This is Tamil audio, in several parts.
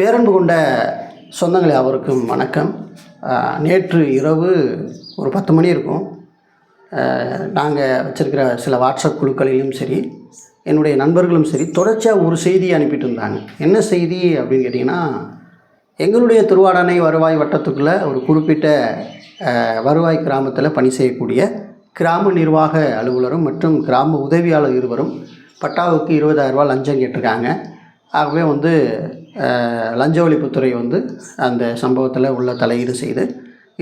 பேரன்பு கொண்ட சொந்தங்களே அவருக்கும் வணக்கம். நேற்று இரவு ஒரு பத்து மணி இருக்கும். நாங்கள் வச்சுருக்கிற சில வாட்ஸ்அப் குழுக்களிலும் சரி என்னுடைய நண்பர்களும் சரி தொடர்ச்சியாக ஒரு செய்தியை அனுப்பிட்டு இருந்தாங்க. என்ன செய்தி அப்படின்னு கேட்டிங்கன்னா எங்களுடைய திருவாடானை வருவாய் வட்டத்துக்குள்ளே ஒரு குறிப்பிட்ட வருவாய் கிராமத்தில் பணி செய்யக்கூடிய கிராம நிர்வாக அலுவலரும் மற்றும் கிராம உதவியாளர் இருவரும் பட்டாவுக்கு இருபதாயிரரூபா லஞ்சம் கேட்டிருக்காங்க. ஆகவே வந்து லஞ்ச ஒழிப்புத்துறை வந்து அந்த சம்பவத்தில் உள்ள தலையீடு செய்து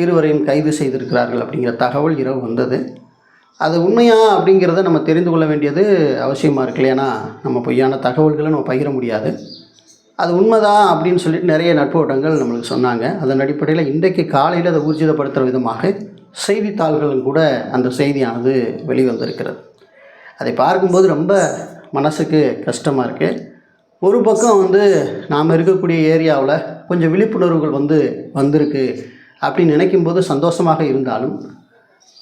இருவரையும் கைது செய்திருக்கிறார்கள் அப்படிங்கிற தகவல் இரவு வந்தது. அது உண்மையா அப்படிங்கிறத நம்ம தெரிந்து கொள்ள வேண்டியது அவசியமாக இருக்கு ஏன்னா நம்ம பொய்யான தகவல்களை நம்ம பகிர முடியாது. அது உண்மைதான் அப்படின்னு சொல்லிட்டு நிறைய நட்பு வட்டங்கள் நம்மளுக்கு சொன்னாங்க. அதன் அடிப்படையில் இன்றைக்கு காலையில் அதை ஊர்ஜிதப்படுத்துகிற விதமாக செய்தித்தாள்களும் கூட அந்த செய்தியானது வெளிவந்திருக்கிறது. அதை பார்க்கும்போது ரொம்ப மனசுக்கு கஷ்டமாக இருக்குது ஒரு பக்கம் வந்து நாம் இருக்கக்கூடிய ஏரியாவில் கொஞ்சம் விழிப்புணர்வுகள் வந்து வந்திருக்கு அப்படின்னு நினைக்கும்போது சந்தோஷமாக இருந்தாலும்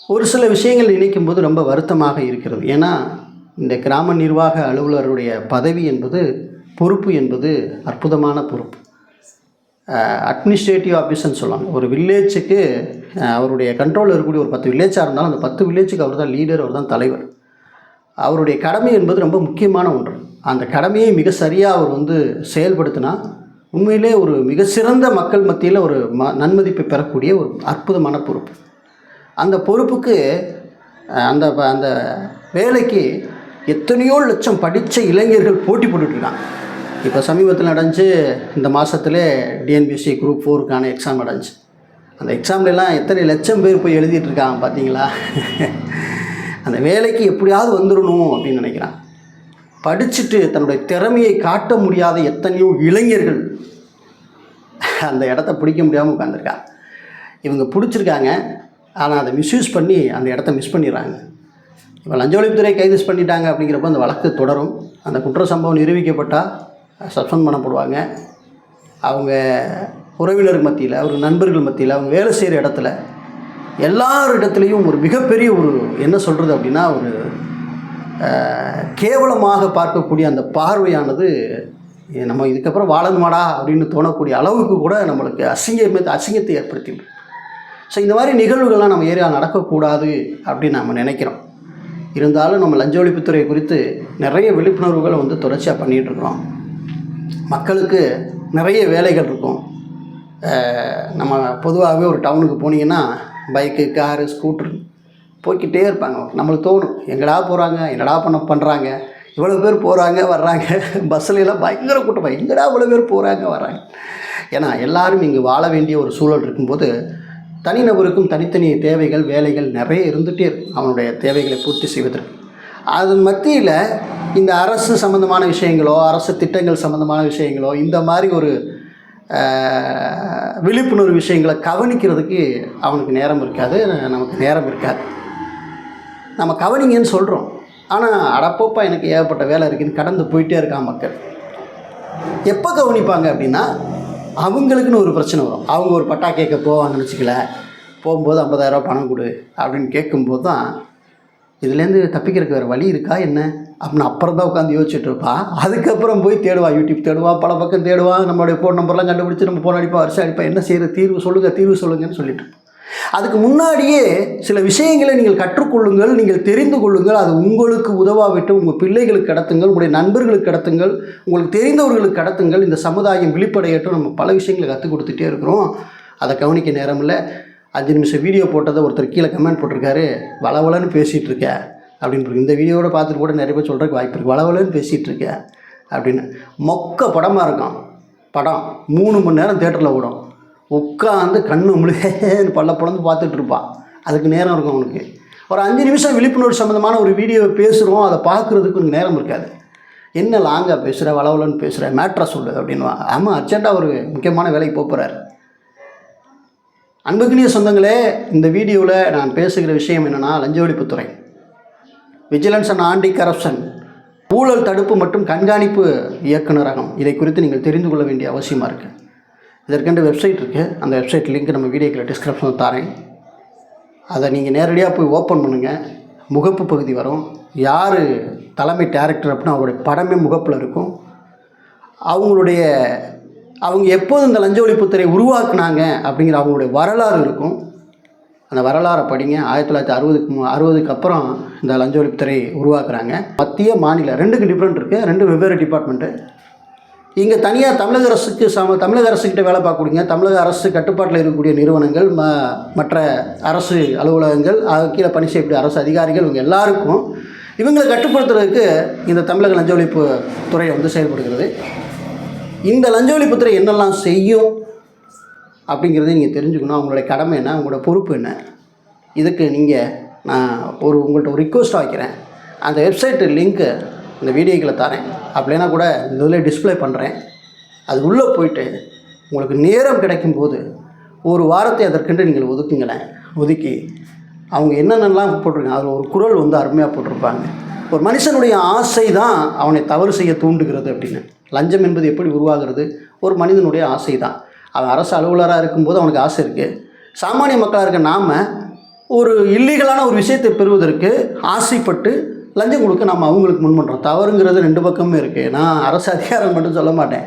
ஒரு சில விஷயங்கள் நினைக்கும்போது ரொம்ப வருத்தமாக இருக்கிறது. ஏன்னா இந்த கிராம நிர்வாக அலுவலருடைய பதவி என்பது பொறுப்பு என்பது அற்புதமான பொறுப்பு. அட்மினிஸ்ட்ரேட்டிவ் ஆஃபீஸர்னு சொல்லுவாங்க. ஒரு வில்லேஜுக்கு அவருடைய கண்ட்ரோலில் இருக்கக்கூடிய ஒரு பத்து வில்லேஜாக இருந்தாலும் அந்த பத்து வில்லேஜுக்கு அவர் தான் லீடர் அவர் தான் தலைவர். அவருடைய கடமை என்பது ரொம்ப முக்கியமான ஒன்று. அந்த கடமையை மிக சரியாக அவர் வந்து செயல்படுத்தினா உண்மையிலே ஒரு மிக சிறந்த மக்கள் மத்தியில் ஒரு ம நன்மதிப்பை பெறக்கூடிய ஒரு அற்புதமான பொறுப்பு. அந்த பொறுப்புக்கு அந்த ப- அந்த வேலைக்கு எத்தனையோ லட்சம் படித்த இளைஞர்கள் போட்டி போட்டுட்ருக்காங்க. இப்போ சமீபத்தில் நடந்துச்சு இந்த மாதத்துல டிஎன்பிஎஸ்சி குரூப் ஃபோருக்கான எக்ஸாம் நடந்துச்சு. அந்த எக்ஸாம்லலாம் எத்தனை லட்சம் பேர் போய் எழுதிட்டு இருக்காங்க பார்த்தீங்களா அந்த வேலைக்கு எப்படியாவது வந்துடணும் அப்படின்னு நினைக்கிறான் படிச்சுட்டு தன்னுடைய திறமையை காட்ட முடியாத எத்தனையோ இளைஞர்கள் அந்த இடத்த பிடிக்க முடியாமல் உட்காந்துருக்காங்க இவங்க பிடிச்சிருக்காங்க ஆனால் அதை மிஸ்யூஸ் பண்ணி அந்த இடத்த மிஸ் பண்ணிடுறாங்க. இப்போ லஞ்ச ஒழிப்புத்துறை கைது பண்ணிட்டாங்க அப்படிங்கிறப்ப அந்த வழக்கு தொடரும். அந்த குற்ற சம்பவம் நிரூபிக்கப்பட்டால் சஸ்பெண்ட் பண்ணப்படுவாங்க. அவங்க உறவினர் மத்தியில் அவர் நண்பர்கள் மத்தியில் அவங்க வேலை செய்கிற இடத்துல எல்லார் இடத்துலையும் ஒரு மிகப்பெரிய ஒரு என்ன சொல்கிறது அப்படின்னா ஒரு கேவலமாக பார்க்கக்கூடிய அந்த பார்வையானது நம்ம இதுக்கப்புறம் வாழணுமாடா அப்படின்னு தோணக்கூடிய அளவுக்கு கூட நம்மளுக்கு அசிங்கமே அசிங்கத்தை ஏற்படுத்திவிடும். ஸோ இந்த மாதிரி நிகழ்வுகள்லாம் நம்ம ஏரியாவில் நடக்கக்கூடாது அப்படின்னு நம்ம நினைக்கிறோம். இருந்தாலும் நம்ம லஞ்ச ஒழிப்புத்துறை குறித்து நிறைய விழிப்புணர்வுகளை வந்து தொடர்ச்சியாக பண்ணிகிட்டு இருக்கிறோம். மக்களுக்கு நிறைய வேலைகள் இருக்கும். நம்ம பொதுவாகவே ஒரு டவுனுக்கு போனீங்கன்னா பைக்கு காரு ஸ்கூட்ரு போய்க்கிட்டே இருப்பாங்க. நம்மளுக்கு தோணும் எங்கடா போகிறாங்க என்னடா பண்ண பண்ணுறாங்க இவ்வளோ பேர் போகிறாங்க வர்றாங்க. பஸ்ஸில் எல்லாம் பயங்கர கூட்டமாக எங்கடா இவ்வளோ பேர் போகிறாங்க வர்றாங்க. ஏன்னா எல்லாரும் இங்கே வாழ வேண்டிய ஒரு சூழல் இருக்கும்போது தனிநபருக்கும் தனித்தனி தேவைகள் வேலைகள் நிறைய இருந்துகிட்டே இருக்கும். அவனுடைய தேவைகளை பூர்த்தி செய்வதற்கு. அதன் மத்தியில் இந்த அரசு சம்மந்தமான விஷயங்களோ அரசு திட்டங்கள் சம்மந்தமான விஷயங்களோ இந்த மாதிரி ஒரு விழிப்புணர்வு விஷயங்களை கவனிக்கிறதுக்கு அவனுக்கு நேரம் இருக்காது நமக்கு நேரம் இருக்காது. நம்ம கவனிங்கன்னு சொல்கிறோம் ஆனால் அடப்பப்பா எனக்கு ஏகப்பட்ட வேலை இருக்குன்னு கடந்து போயிட்டே இருக்கான் மக்கள். எப்போ கவனிப்பாங்க அப்படின்னா அவங்களுக்குன்னு ஒரு பிரச்சனை வரும். அவங்க ஒரு பட்டா கேட்க போவாங்கன்னு வச்சுக்கல. போகும்போது ஐம்பதாயிரரூபா பணம் கொடு அப்படின்னு கேட்கும்போது தான் இதுலேருந்து தப்பிக்கிறதுக்கு வேறு வழி இருக்கா என்ன? அப்படின்னு அப்புறம் தான் உட்காந்து யோசிச்சுட்டு இருப்பான் அதுக்கப்புறம் போய் தேடுவான் யூடியூப் தேடுவா பல பக்கம் தேடுவா நம்மளுடைய ஃபோன் நம்பர்லாம் கண்டுபிடிச்சி நம்ம ஃபோன் அடிப்பா வருஷம் அடிப்பா என்ன செய்கிற தீர்வு சொல்லுங்கள் தீர்வு சொல்லுங்கன்னு சொல்லிட்டு அதுக்கு முன்னாடியே சில விஷயங்களை நீங்கள் கற்றுக்கொள்ளுங்கள் நீங்கள் தெரிந்து கொள்ளுங்கள். அது உங்களுக்கு உதவாவிட்டு உங்கள் பிள்ளைகளுக்கு கடத்துங்கள் உங்களுடைய நண்பர்களுக்கு கடத்துங்கள் உங்களுக்கு தெரிந்தவர்களுக்கு கடத்துங்கள். இந்த சமுதாயம் விழிப்படையட்டும். நம்ம பல விஷயங்களை கற்றுக் கொடுத்துட்டே இருக்கிறோம். அதை கவனிக்க நேரம் இல்லை அஞ்சு நிமிஷம் வீடியோ போட்டதை ஒருத்தர் கீழே கமெண்ட் போட்டிருக்காரு. வளவலன்னு பேசிகிட்டு இருக்க. அப்படின்னு இந்த வீடியோட பார்த்துட்டு கூட நிறைய பேர் சொல்கிறதுக்கு வாய்ப்பு இருக்குது வளவலன்னு பேசிகிட்டு இருக்க. அப்படின்னு. மொக்க படமாக இருக்கும். படம். மூணு மணி நேரம் தேட்டரில் ஓடும். உட்காந்து கண்ணு முழுகன்னு பல்ல பிளந்து பார்த்துட்டு இருப்பான் அதுக்கு நேரம் இருக்கும் அவனுக்கு. ஒரு அஞ்சு நிமிஷம் விழிப்புணர்வு சம்மந்தமான ஒரு வீடியோவை பேசுகிறோம் அதை பார்க்குறதுக்கு உனக்கு நேரம் இருக்காது. என்ன லாங்காக பேசுகிற வளவலன்னு பேசுகிற மேட்ரை சொல்லு அப்படின்வான் ஆமாம் அர்ஜென்ட்டாக ஒரு முக்கியமான வேலைக்கு போக போகிறாரு அன்புக்குரிய சொந்தங்களே இந்த வீடியோவில் நான் பேசுகிற விஷயம் என்னென்னா லஞ்ச ஒழிப்புத்துறை. விஜிலன்ஸ் அண்ட் ஆண்டி கரப்ஷன் ஊழல் தடுப்பு மற்றும் கண்காணிப்பு இயக்குநரகம். இதை குறித்து நீங்கள் தெரிந்து கொள்ள வேண்டிய அவசியமாக இருக்குது இதற்கென்று வெப்சைட் இருக்குது அந்த வெப்சைட் லிங்க் நம்ம வீடியோக்கில் டிஸ்கிரிப்ஷனில் தரேன் அதை நீங்கள் நேரடியாக போய் ஓப்பன் பண்ணுங்கள் முகப்பு பகுதி வரும். யார் தலைமை டேரக்டர் அப்படின்னா அவருடைய படமே முகப்பில் இருக்கும். அவங்களுடைய அவங்க எப்போது இந்த லஞ்ச ஒழிப்புத்துறை உருவாக்குனாங்க அப்படிங்கிற அவங்களுடைய வரலாறு இருக்கும். அந்த வரலாறை படிங்க. ஆயிரத்தி தொள்ளாயிரத்தி அறுபதுக்கு மு- அறுபதுக்கு அப்புறம் இந்த லஞ்ச ஒழிப்புத்துறை உருவாக்குறாங்க. மத்திய மாநில ரெண்டுக்கு டிஃப்ரெண்ட் இருக்குது ரெண்டு வெவ்வேறு டிபார்ட்மெண்ட்டு இங்கே தனியாக தமிழக அரசுக்கு சம தமிழக அரசுக்கிட்ட வேலை பார்க்கக்கூடிய தமிழக அரசு கட்டுப்பாட்டில் இருக்கக்கூடிய நிறுவனங்கள் ம மற்ற அரசு அலுவலகங்கள் அது கீழே பணி செய்யக்கூடிய அரசு அதிகாரிகள் இவங்க எல்லாருக்கும் இவங்களை கட்டுப்படுத்துறதுக்கு இந்த தமிழக லஞ்ச ஒழிப்பு துறை வந்து செயல்படுகிறது. இந்த லஞ்ச ஒழிப்புத்துறை என்னெல்லாம் செய்யும் அப்படிங்கிறத நீங்கள் தெரிஞ்சுக்கணும். அவங்களுடைய கடமை என்ன? அவங்களோட பொறுப்பு என்ன? இதுக்கு நீங்கள் நான் ஒரு உங்கள்கிட்ட ஒரு ரிக்வஸ்ட் வைக்கிறேன். அந்த வெப்சைட்டு லிங்க்கு இந்த வீடியோக்களை தரேன். அப்படின்னா கூட இதில் டிஸ்ப்ளே பண்ணுறேன் அது உள்ளே போயிட்டு உங்களுக்கு நேரம் கிடைக்கும்போது ஒரு வாரத்தை அதற்கென்று நீங்கள் ஒதுக்குங்களேன். ஒதுக்கி அவங்க என்னென்னலாம் போட்டிருக்காங்க அதில் ஒரு குரல் வந்து அருமையாக போட்டிருப்பாங்க. ஒரு மனுஷனுடைய ஆசை தான் அவனை தவறு செய்ய தூண்டுகிறது அப்படின்னு. லஞ்சம் என்பது எப்படி உருவாகிறது? ஒரு மனிதனுடைய ஆசை தான் அவன் அரசு அலுவலராக இருக்கும்போது அவனுக்கு ஆசை இருக்குது சாமானிய மக்களாக இருக்க நாம் ஒரு இல்லீகலான ஒரு விஷயத்தை பெறுவதற்கு ஆசைப்பட்டு லஞ்சம் கொடுக்க நம்ம அவங்களுக்கு முன் பண்ணுறோம் தவறுங்கிறது ரெண்டு பக்கமும் இருக்குது நான் அரசு அதிகாரம் மட்டும் சொல்ல மாட்டேன்.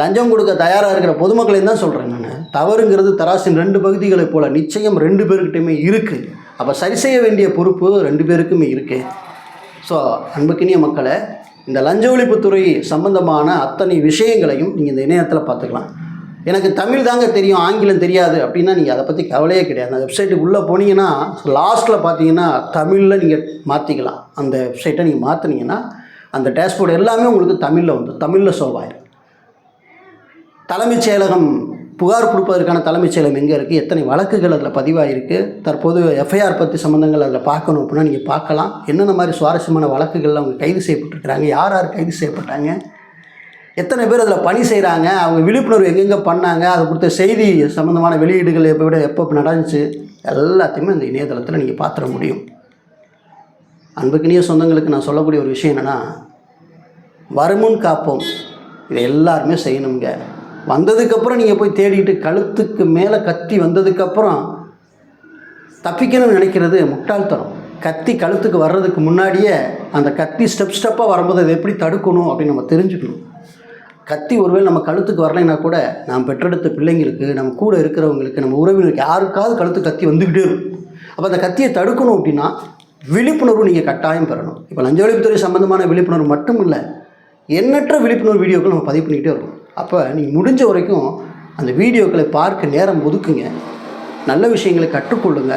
லஞ்சம் கொடுக்க தயாராக இருக்கிற பொதுமக்களையும் தான் சொல்கிறேன் நான். தவறுங்கிறது தராசின் ரெண்டு பகுதிகளைப் போல் நிச்சயம் ரெண்டு பேருக்கிட்டையுமே இருக்குது அப்போ சரி செய்ய வேண்டிய பொறுப்பு ரெண்டு பேருக்குமே இருக்குது ஸோ அன்புக்கினிய மக்களை இந்த லஞ்ச ஒழிப்புத்துறை சம்பந்தமான அத்தனை விஷயங்களையும் நீங்கள் இந்த இணையத்தில் பார்த்துக்கலாம். எனக்கு தமிழ் தாங்க தெரியும் ஆங்கிலம் தெரியாது அப்படின்னா நீங்கள் அதை பற்றி கவலையே கிடையாது. அந்த வெப்சைட்டுக்கு உள்ளே போனீங்கன்னா லாஸ்ட்டில் பார்த்தீங்கன்னா தமிழில் நீங்கள் மாற்றிக்கலாம் அந்த வெப்சைட்டை நீங்கள் மாற்றினீங்கன்னா அந்த டேஷ்போர்டு எல்லாமே உங்களுக்கு தமிழில் வந்து தமிழில் ஷோ தலைமைச் செயலகம் புகார் கொடுப்பதற்கான தலைமைச் செயலகம் எங்கே இருக்குது எத்தனை வழக்குகள் அதில் பதிவாயிருக்கு? தற்போது எஃப்ஐஆர் பற்றி சம்மந்தங்கள் அதில் பார்க்கணும் அப்படின்னா நீங்கள் பார்க்கலாம். என்னென்ன மாதிரி சுவாரஸ்யமான வழக்குகளில் அவங்க கைது செய்யப்பட்டிருக்கிறாங்க? யார் யார் கைது செய்யப்பட்டாங்க? எத்தனை பேர் அதில் பணி செய்கிறாங்க அவங்க விழிப்புணர்வு எங்கெங்கே பண்ணாங்க அதை கொடுத்த செய்தி சம்மந்தமான வெளியீடுகள் எப்போ விட எப்போ நடந்துச்சு எல்லாத்தையுமே அந்த இணையதளத்தில் நீங்கள் பார்த்துட முடியும். அன்புக்கினிய சொந்தங்களுக்கு நான் சொல்லக்கூடிய ஒரு விஷயம் என்னென்னா வருமுன் காப்போம். இதை எல்லாருமே செய்யணுங்க வந்ததுக்கப்புறம் நீங்கள் போய் தேடிட்டு கழுத்துக்கு மேலே கத்தி வந்ததுக்கப்புறம் தப்பிக்கணும்னு நினைக்கிறது முட்டாள்தனம். கத்தி கழுத்துக்கு வர்றதுக்கு முன்னாடியே அந்த கத்தி ஸ்டெப் ஸ்டெப்பாக வரும்போது அதை எப்படி தடுக்கணும் அப்படின்னு நம்ம தெரிஞ்சுக்கணும். கத்தி ஒருவேளை நம்ம கழுத்துக்கு வரலைன்னா கூட நாம் பெற்றெடுத்த பிள்ளைங்களுக்கு நம்ம கூட இருக்கிறவங்களுக்கு நம்ம உறவினருக்கு யாருக்காவது கழுத்து கத்தி வந்துக்கிட்டே இருக்கும். அப்போ அந்த கத்தியை தடுக்கணும் அப்படின்னா விழிப்புணர்வு நீங்கள் கட்டாயம் பெறணும். இப்போ லஞ்ச ஒழிப்புத்துறை சம்மந்தமான விழிப்புணர்வு மட்டும் இல்லை எண்ணற்ற விழிப்புணர்வு வீடியோக்கள் நம்ம பதிவு பண்ணிக்கிட்டே இருக்கோம் அப்போ நீங்கள் முடிஞ்ச வரைக்கும் அந்த வீடியோக்களை பார்க்க நேரம் ஒதுக்குங்க. நல்ல விஷயங்களை கற்றுக்கொள்ளுங்க.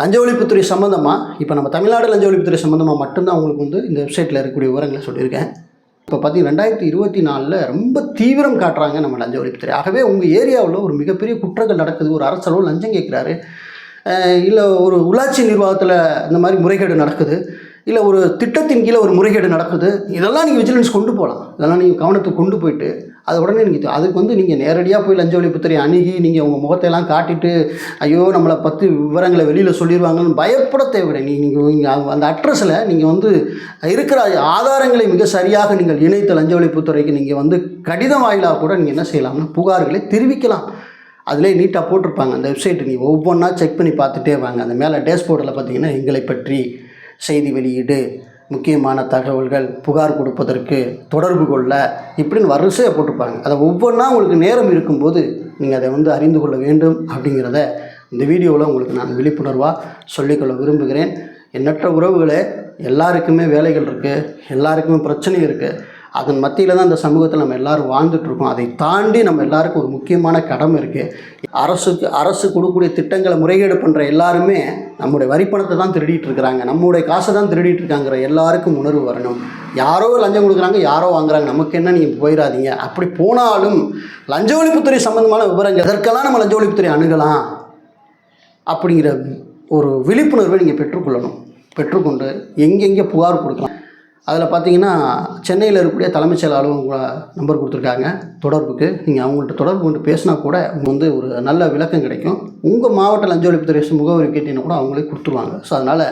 லஞ்ச ஒழிப்புத்துறை சம்மந்தமாக இப்போ நம்ம தமிழ்நாடு லஞ்ச ஒழிப்புத்துறை சம்மந்தமாக மட்டும்தான் உங்களுக்கு வந்து இந்த வெப்சைட்டில் இருக்கக்கூடிய விவரங்களை சொல்லியிருக்கேன். இப்போ பார்த்தீங்கன்னா ரெண்டாயிரத்தி இருபத்தி நாலில் ரொம்ப தீவிரம் காட்டுறாங்க நம்ம லஞ்ச ஒழிப்புத்துறை ஆகவே உங்கள் ஏரியாவில் ஒரு மிகப்பெரிய குற்றங்கள் நடக்குது. ஒரு அரசரோ லஞ்சம் கேட்குறாரு. இல்லை ஒரு உள்ளாட்சி நிர்வாகத்தில் இந்த மாதிரி முறைகேடு நடக்குது. இல்லை ஒரு திட்டத்தின் கீழே ஒரு முறைகேடு நடக்குது. இதெல்லாம் நீங்கள் விஜிலன்ஸ் கொண்டு போகலாம் இதெல்லாம் நீங்கள் கவனத்துக்கு கொண்டு போயிட்டு அது உடனே நீங்கள் அதுக்கு வந்து நீங்கள் நேரடியாக போய் லஞ்ச ஒழிப்புத்துறை அணுகி நீங்கள் உங்கள் முகத்தையெல்லாம் காட்டிட்டு ஐயோ நம்மளை பற்றி விவரங்களை வெளியில் சொல்லிடுவாங்கன்னு பயப்பட தேவையில்லை. நீ நீங்கள் நீங்கள் அந்த அட்ரஸில் நீங்கள் வந்து இருக்கிற ஆதாரங்களை மிக சரியாக நீங்கள் இணைத்த லஞ்ச ஒழிப்புத்துறைக்கு நீங்கள் வந்து கடிதம் வாயிலாக கூட நீங்கள் என்ன செய்யலாம்னா புகார்களை தெரிவிக்கலாம். அதிலே நீட்டாக போட்டிருப்பாங்க. அந்த வெப்சைட்டு நீ ஒவ்வொன்றா செக் பண்ணி பார்த்துட்டே வாங்க. அந்த மேலே டேஷ்போர்டில் பார்த்தீங்கன்னா எங்களை பற்றி செய்தி வெளியீடு முக்கியமான தகவல்கள் புகார் கொடுப்பதற்கு தொடர்பு கொள்ள இப்படின்னு வரிசையாக போட்டிருப்பாங்க. அதை ஒவ்வொன்றா உங்களுக்கு நேரம் இருக்கும்போது நீங்கள் அதை வந்து அறிந்து கொள்ள வேண்டும் அப்படிங்கிறத இந்த வீடியோவில் உங்களுக்கு நான் விழிப்புணர்வாக சொல்லிக்கொள்ள விரும்புகிறேன். எண்ணற்ற உறவுகளே எல்லாருக்குமே வேலைகள் இருக்குது எல்லாருக்குமே பிரச்சனை இருக்குது அதன் மத்தியில் தான் இந்த சமூகத்தில் நம்ம எல்லாரும் வாழ்ந்துட்டுருக்கோம். அதை தாண்டி நம்ம எல்லாருக்கும் ஒரு முக்கியமான கடமை இருக்குது அரசுக்கு அரசு கொடுக்கக்கூடிய திட்டங்களை முறைகேடு பண்ணுற எல்லாருமே நம்முடைய வரிப்பணத்தை தான் திருடிட்டு இருக்கிறாங்க. நம்முடைய காசை தான் திருடிட்டு இருக்காங்கிற எல்லாருக்கும் உணர்வு வரணும். யாரோ லஞ்சம் கொடுக்குறாங்க யாரோ வாங்குறாங்க. நமக்கு என்ன நீங்கள் போயிடாதீங்க அப்படி போனாலும் லஞ்ச ஒழிப்புத்துறை சம்மந்தமான விவரங்கள் எதற்கெல்லாம் நம்ம லஞ்ச ஒழிப்புத்துறை அணுகலாம்? அப்படிங்கிற ஒரு விழிப்புணர்வை நீங்கள் பெற்றுக்கொள்ளணும். பெற்றுக்கொண்டு எங்கெங்கே புகார் கொடுக்கலாம்? அதில் பார்த்தீங்கன்னா சென்னையில் இருக்கக்கூடிய தலைமைச் செயல் அலுவலக நம்பர் கொடுத்துருக்காங்க. தொடர்புக்கு. நீங்கள் அவங்கள்ட்ட தொடர்பு கொண்டு பேசினா கூட உங்களுக்கு வந்து ஒரு நல்ல விளக்கம் கிடைக்கும். உங்கள் மாவட்ட லஞ்ச ஒழிப்புத்துறை முகவரி கேட்டீங்கன்னா கூட அவங்களே கொடுத்துருவாங்க. ஸோ அதனால்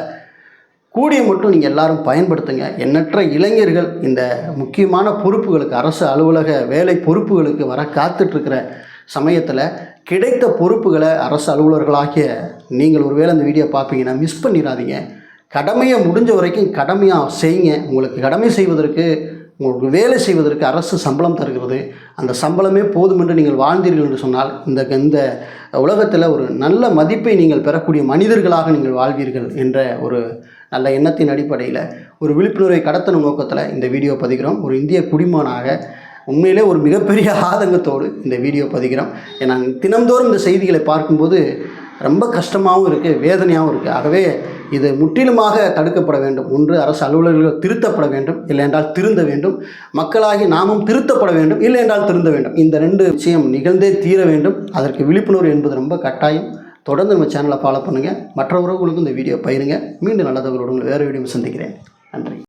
கூடிய மட்டும் நீங்கள் எல்லாரும் பயன்படுத்துங்க. எண்ணற்ற இளைஞர்கள் இந்த முக்கியமான பொறுப்புகளுக்கு அரசு அலுவலக வேலை பொறுப்புகளுக்கு வர காத்துட்ருக்கிற சமயத்தில் கிடைத்த பொறுப்புகளை அரசு அலுவலர்களாகிய நீங்கள் ஒருவேளை அந்த வீடியோ பார்ப்பீங்கன்னா மிஸ் பண்ணிடாதீங்க. கடமையை முடிஞ்ச வரைக்கும் கடமையாக செய்யுங்க. உங்களுக்கு கடமை செய்வதற்கு உங்களுக்கு வேலை செய்வதற்கு அரசு சம்பளம் தருகிறது. அந்த சம்பளமே போதும் என்று நீங்கள் வாழ்ந்தீர்கள் என்று சொன்னால் இந்த இந்த உலகத்தில் ஒரு நல்ல மதிப்பை நீங்கள் பெறக்கூடிய மனிதர்களாக நீங்கள் வாழ்வீர்கள் என்ற ஒரு நல்ல எண்ணத்தின் அடிப்படையில் ஒரு விழிப்புணர்வை கடத்தணும் நோக்கத்தில் இந்த வீடியோ பதிகிறோம் ஒரு இந்திய குடிமகனாக உண்மையிலே ஒரு மிகப்பெரிய ஆதங்கத்தோடு இந்த வீடியோ பதிகிறோம் ஏன்னா தினந்தோறும் இந்த செய்திகளை பார்க்கும்போது ரொம்ப கஷ்டமாகவும் இருக்குது வேதனையாகவும் இருக்குது ஆகவே இது முற்றிலுமாக தடுக்கப்பட வேண்டும். ஒன்று அரசு அலுவலர்கள் திருத்தப்பட வேண்டும். இல்லை என்றால் திருந்த வேண்டும். மக்களாகி நாமும் திருத்தப்பட வேண்டும். இல்லை என்றால் திருந்த வேண்டும். இந்த ரெண்டு விஷயம் நிகழ்ந்தே தீர வேண்டும். அதற்கு விழிப்புணர்வு என்பது ரொம்ப கட்டாயம். தொடர்ந்து நம்ம சேனலை ஃபாலோ பண்ணுங்கள் மற்ற உறவுகளுக்கும் இந்த வீடியோ பயிருங்க மீண்டும் நல்லதவர்களுடன் வேறு வீடியோ சந்திக்கிறேன். நன்றி.